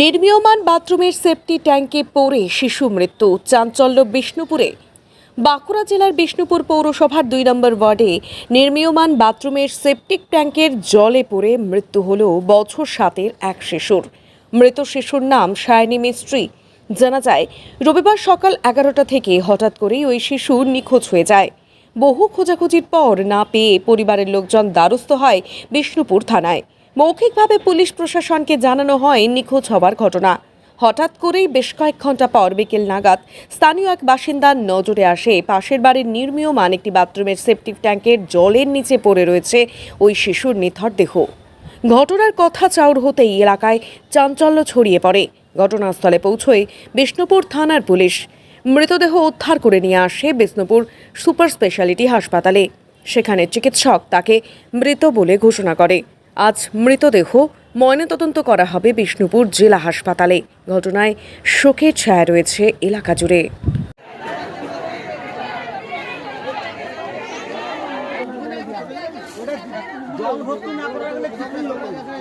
নির্মীয়মান বাথরুমের সেফটি ট্যাঙ্কে পড়ে শিশু মৃত্যু, চাঞ্চল্য বিষ্ণুপুরে। বাঁকুড়া জেলার বিষ্ণুপুর পৌরসভার দুই নম্বর ওয়ার্ডে নির্মীয়মান বাথরুমের সেপটিক ট্যাঙ্কের জলে পড়ে মৃত্যু হল বছর সাতের এক শিশুর। মৃত শিশুর নাম সায়নী মিস্ত্রি। জানা যায়, রবিবার সকাল এগারোটা থেকে হঠাৎ করেই ওই শিশু নিখোঁজ হয়ে যায়। বহু খোঁজাখুঁজির পর না পেয়ে পরিবারের লোকজন দ্বারস্থ হয় বিষ্ণুপুর থানায়। মৌখিকভাবে পুলিশ প্রশাসনকে জানানো হয় নিখোঁজ হওয়ার ঘটনা। হঠাৎ করেই বেশ কয়েক ঘণ্টা পর বিকেল নাগাদ স্থানীয় এক বাসিন্দার নজরে আসে। পাশের বাড়ির নির্মীয়মান একটি বাথরুমের সেপটিক ট্যাঙ্কের জলের নিচে পড়ে রয়েছে ওই শিশুর নিথর দেহ। ঘটনার কথা চাউর হতেই এলাকায় চাঞ্চল্য ছড়িয়ে পড়ে। ঘটনাস্থলে পৌঁছয় বিষ্ণুপুর থানার পুলিশ। মৃতদেহ উদ্ধার করে নিয়ে আসে বিষ্ণুপুর সুপার স্পেশালিটি হাসপাতালে। সেখানে চিকিৎসক তাকে মৃত বলে ঘোষণা করে। আজ মৃতদেহ ময়নাতদন্ত করা হবে বিষ্ণুপুর জেলা হাসপাতালে। ঘটনায় শোকের ছায়া রয়েছে এলাকা জুড়ে।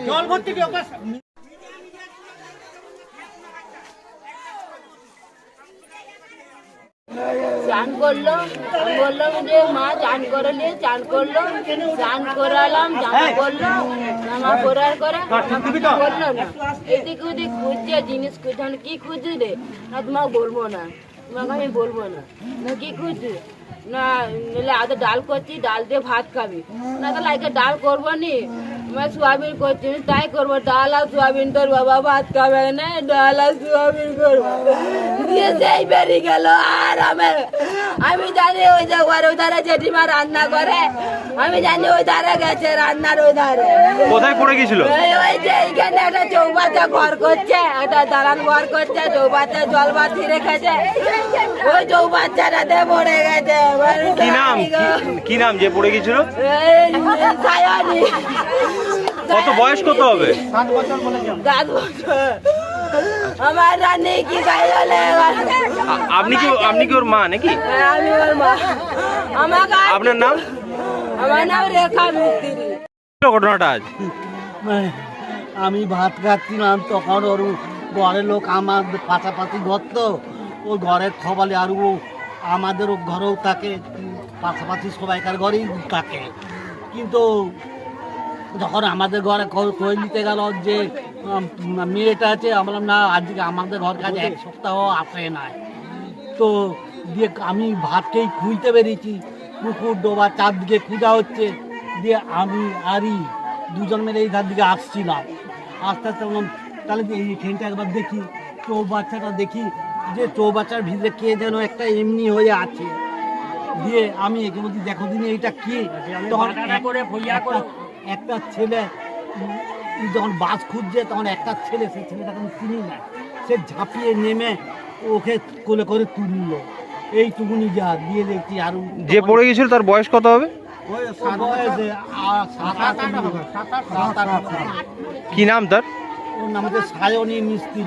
জল ভর্তি কি ওকে চান করল বললাম যে মা চান করলে চান করল চান করালাম জামা করল জামা করার করে করল না। এদিক ওদিক খুঁজছে জিনিস খুঁজছে কি খুঁজছে রে? না তোমাকে বলব না। তোমাকে আমি বলব না। না কি খুঁজছি? না নাহলে আগে ডাল করছি ডাল দিয়ে ভাত খাবি। না তাহলে আগে ডাল করব নি। আমি সোয়াবিন করছি তাই করব। ডাল আর সোয়াবিন তোর বাবা ভাত খাবে না ডাল আর সোয়াবিন করব। দিয়ে সেই বেরিয়ে গেল আর আমি আমি জানি ওই যে ঘরে ওই ধারে জেঠিমা রান্না করে। আমি জানি ওই ধারে গেছে রান্নার ওই ধারে কোথায় পড়ে গেছিল ওই যে এইখানে একটা চৌবাচ্চা ঘর করছে একটা দালান ঘর করছে চৌবাচ্চা জল বাতি রেখেছে। ওই চৌবাচ্চাটাতে পড়ে গেছে। কি নাম? কি- কি নাম যে পড়ে গেছিল? কত বয়স কত হবে? আমার রানী কি আপনি কি আপনি কি ওর মা নাকি? আমি ওর মা। আপনার নাম? আমার নাম রেখা মিস্ত্রি। ঘটনাটা আজ? মানে আমি ভাত খাচ্ছিলাম তখন ওর ঘরের লোক আমার পাশাপাশি ঘর তো ও ঘরের খবলে আর ও আমাদের ঘরেও থাকে পাশাপাশি সবাইকার ঘরেই থাকে কিন্তু যখন আমাদের ঘরে খোঁজ নিতে গেল যে মেয়েটা আছে আমরা না, আজকে আমাদের ঘর কাছে এক সপ্তাহ আসে নাই। তো দিয়ে আমি ভাতকেই খুঁজতে বেরিয়েছি, পুকুর ডোবা চারদিকে খুঁজা হচ্ছে, দিয়ে আমি আরই দুজন মিলে এই ধার দিকে আসছিলাম। আস্তে আস্তে তাহলে যে এইখানটা একবার দেখি। চৌবাচ্চাটা দেখি যে চৌবাচ্চার ভিতরে কে যেন একটা এমনি হয়ে আছে। দিয়ে আমি একে বলছি দেখো দিনে এটা কি? তখন একটা- একটা ছেলে যখন বাস খুঁজছে তখন একটা ছেলে সেই ছেলেটাকে আমি চিনি না। সে ঝাঁপিয়ে নেমে ওকে কোলে করে তুললো। এইটুকুনি যা দিয়ে দেখছি আর যে পড়ে গেছিল তার বয়স কত হবে? বয়সে সাত আট সাত কি নাম তার? ওর নাম হচ্ছে সায়নী মিস্ত্রি।